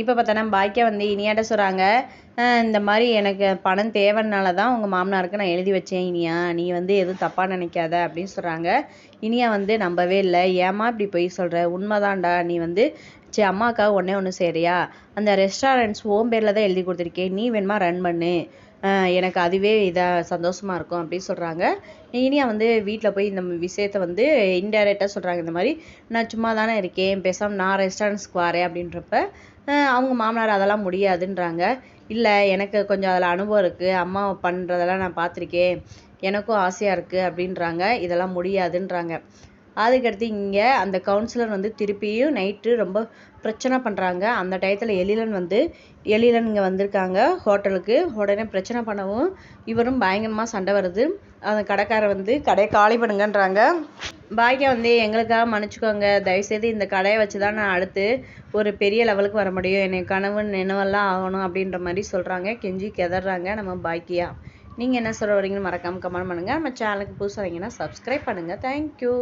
இப்போ பார்த்தோன்னா பாக்கியா வந்து இனியாட்ட சொல்கிறாங்க இந்த மாதிரி எனக்கு பணம் தேவைனால தான் உங்கள் மாமனாருக்கு நான் எழுதி வச்சேன் இனியா. நீ வந்து எதுவும் தப்பாக நினைக்காத அப்படின்னு சொல்கிறாங்க இனியா வந்து நம்பவே இல்லை. ஏமா இப்படி பொய் சொல்கிற உண்மைதான்டா. நீ வந்து சரி அம்மாவுக்காக ஒன்றே ஒன்று சரியா அந்த ரெஸ்டாரண்ட்ஸ் ஓம் பேரில் தான் எழுதி கொடுத்துருக்கேன். நீ வேணுமா ரன் பண்ணு. எனக்கு அதுவே இதாக சந்தோஷமாக இருக்கும் அப்படின்னு சொல்கிறாங்க இனியா வந்து வீட்டில் போய் இந்த விஷயத்த வந்து இன்டைரக்டாக சொல்கிறாங்க இந்த மாதிரி நான் சும்மா தானே இருக்கேன். பேசாமல் நான் ரெஸ்டாரண்ட்ஸ்க்கு வரேன் அப்படின்றப்ப அவங்க மாமனார் அதெல்லாம் முடியாதுன்றாங்க. இல்லை எனக்கு கொஞ்சம் அதில் அனுபவம் இருக்குது அம்மா பண்ணுறதெல்லாம் நான் பார்த்துருக்கேன். எனக்கும் ஆசையாக இருக்குது அப்படின்றாங்க. இதெல்லாம் முடியாதுன்றாங்க. அதுக்கடுத்து இங்கே அந்த கவுன்சிலர் வந்து திருப்பியும் நைட்டு ரொம்ப பிரச்சனை பண்ணுறாங்க அந்த டயத்தில் எழிலன் வந்து எழிலன் இங்கே வந்திருக்காங்க ஹோட்டலுக்கு உடனே பிரச்சனை பண்ணவும் இவரும் பயங்கரமாக சண்டை வருது. அந்த கடைக்காரர் வந்து கடையை காலி பண்ணுங்கன்றாங்க. பாக்கியா வந்து எங்களுக்காக மன்னிச்சுக்கோங்க. தயவுசெய்து இந்த கடையை வச்சு தான் நான் அடுத்து ஒரு பெரிய லெவலுக்கு வர முடியும். என்னை கனவு நினைவெல்லாம் ஆகணும் அப்படின்ற மாதிரி சொல்கிறாங்க கெஞ்சி கெதறாங்க நம்ம பாக்கியா நீங்கள் என்ன சொல்ல வரீங்கன்னு மறக்காமல் கமெண்ட் பண்ணுங்கள் நம்ம சேனலுக்கு புதுசாக வரீங்கன்னா சப்ஸ்கிரைப் பண்ணுங்கள் தேங்க்யூ